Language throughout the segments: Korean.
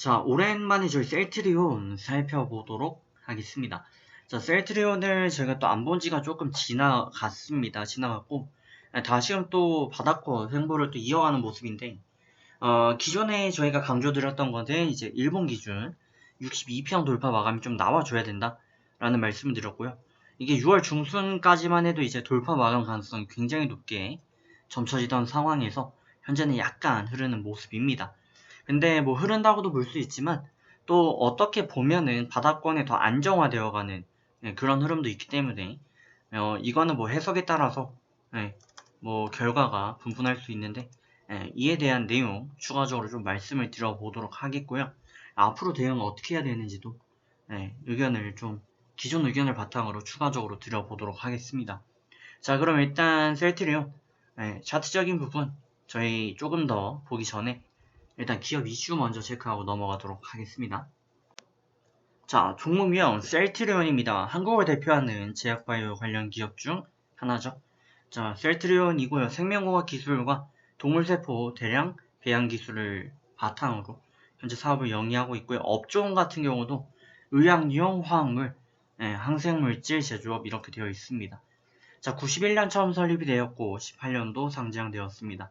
자, 오랜만에 저희 셀트리온 살펴보도록 하겠습니다. 자, 셀트리온을 제가 또 안 본 지가 조금 지나갔습니다. 지나갔고, 아, 다시금 또 바닥코 행보를 또 이어가는 모습인데, 어, 기존에 저희가 강조드렸던 것은 이제 일본 기준 62평 돌파 마감이 좀 나와줘야 된다. 라는 말씀을 드렸고요. 이게 6월 중순까지만 해도 이제 돌파 마감 가능성이 굉장히 높게 점쳐지던 상황에서 현재는 약간 흐르는 모습입니다. 근데 뭐 흐른다고도 볼 수 있지만 또 어떻게 보면은 바닥권에 더 안정화되어가는 예, 그런 흐름도 있기 때문에 어, 이거는 뭐 해석에 따라서 예, 뭐 결과가 분분할 수 있는데 예, 이에 대한 내용 추가적으로 좀 말씀을 드려보도록 하겠고요. 앞으로 대응을 어떻게 해야 되는지도 예, 의견을 좀 기존 의견을 바탕으로 추가적으로 드려보도록 하겠습니다. 자 그럼 일단 셀트리온 예, 차트적인 부분 저희 조금 더 보기 전에 일단 기업 이슈 먼저 체크하고 넘어가도록 하겠습니다. 자, 종목명 셀트리온입니다. 한국을 대표하는 제약바이오 관련 기업 중 하나죠. 자, 셀트리온이고요. 생명공학 기술과 동물세포 대량 배양 기술을 바탕으로 현재 사업을 영위하고 있고요. 업종 같은 경우도 의약용 화학물, 예, 항생물질 제조업 이렇게 되어 있습니다. 자, 91년 처음 설립이 되었고 18년도 상장되었습니다.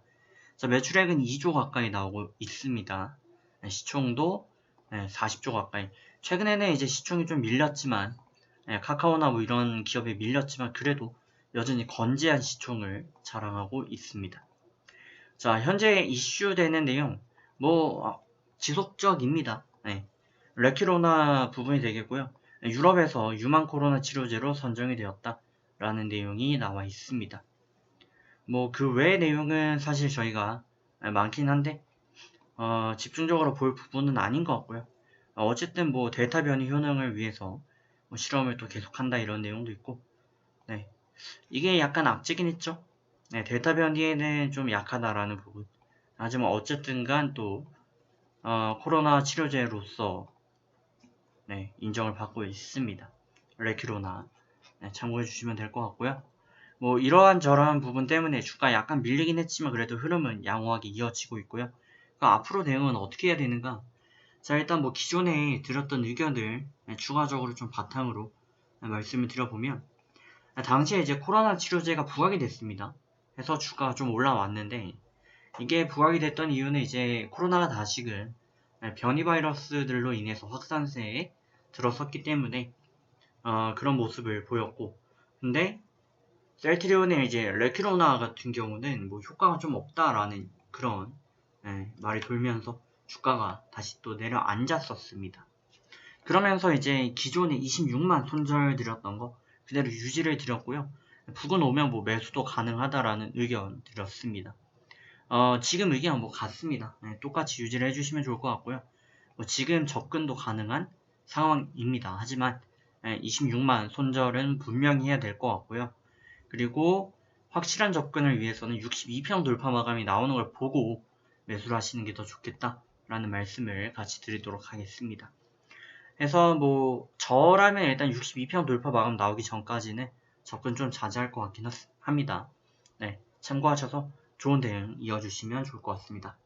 자, 매출액은 2조 가까이 나오고 있습니다. 네, 시총도 네, 40조 가까이. 최근에는 이제 시총이 좀 밀렸지만, 네, 카카오나 뭐 이런 기업에 밀렸지만, 그래도 여전히 건재한 시총을 자랑하고 있습니다. 자, 현재 이슈되는 내용, 뭐, 어, 지속적입니다. 네. 레키로나 부분이 되겠고요. 네, 유럽에서 유망 코로나 치료제로 선정이 되었다라는 내용이 나와 있습니다. 뭐 그 외의 내용은 사실 저희가 많긴 한데 어, 집중적으로 볼 부분은 아닌 것 같고요. 어, 어쨌든 뭐 델타 변이 효능을 위해서 뭐 실험을 또 계속한다 이런 내용도 있고 네 이게 약간 악재긴 했죠. 네 델타 변이에는 좀 약하다라는 부분. 하지만 어쨌든 간 또 어, 코로나 치료제로서 네, 인정을 받고 있습니다. 레키로나 네, 참고해 주시면 될 것 같고요. 뭐 이러한 저러한 부분 때문에 주가 약간 밀리긴 했지만 그래도 흐름은 양호하게 이어지고 있고요. 그럼 앞으로 대응은 어떻게 해야 되는가? 자 일단 뭐 기존에 드렸던 의견들 추가적으로 좀 바탕으로 말씀을 드려보면 당시에 이제 코로나 치료제가 부각이 됐습니다. 해서 주가가 좀 올라왔는데 이게 부각이 됐던 이유는 이제 코로나가 다시금 변이 바이러스들로 인해서 확산세에 들어섰기 때문에 어, 그런 모습을 보였고 근데 셀트리온의 이제 레키로나 같은 경우는 뭐 효과가 좀 없다라는 그런 예, 말이 돌면서 주가가 다시 또 내려앉았었습니다. 그러면서 이제 기존에 26만 손절 드렸던 거 그대로 유지를 드렸고요. 부근 오면 뭐 매수도 가능하다라는 의견 드렸습니다. 어, 지금 의견 뭐 같습니다. 네, 똑같이 유지를 해주시면 좋을 것 같고요. 뭐 지금 접근도 가능한 상황입니다. 하지만 예, 26만 손절은 분명히 해야 될 것 같고요. 그리고 확실한 접근을 위해서는 62평 돌파 마감이 나오는 걸 보고 매수를 하시는 게 더 좋겠다라는 말씀을 같이 드리도록 하겠습니다. 해서 뭐 저라면 일단 62평 돌파 마감 나오기 전까지는 접근 좀 자제할 것 같긴 합니다. 네, 참고하셔서 좋은 대응 이어주시면 좋을 것 같습니다.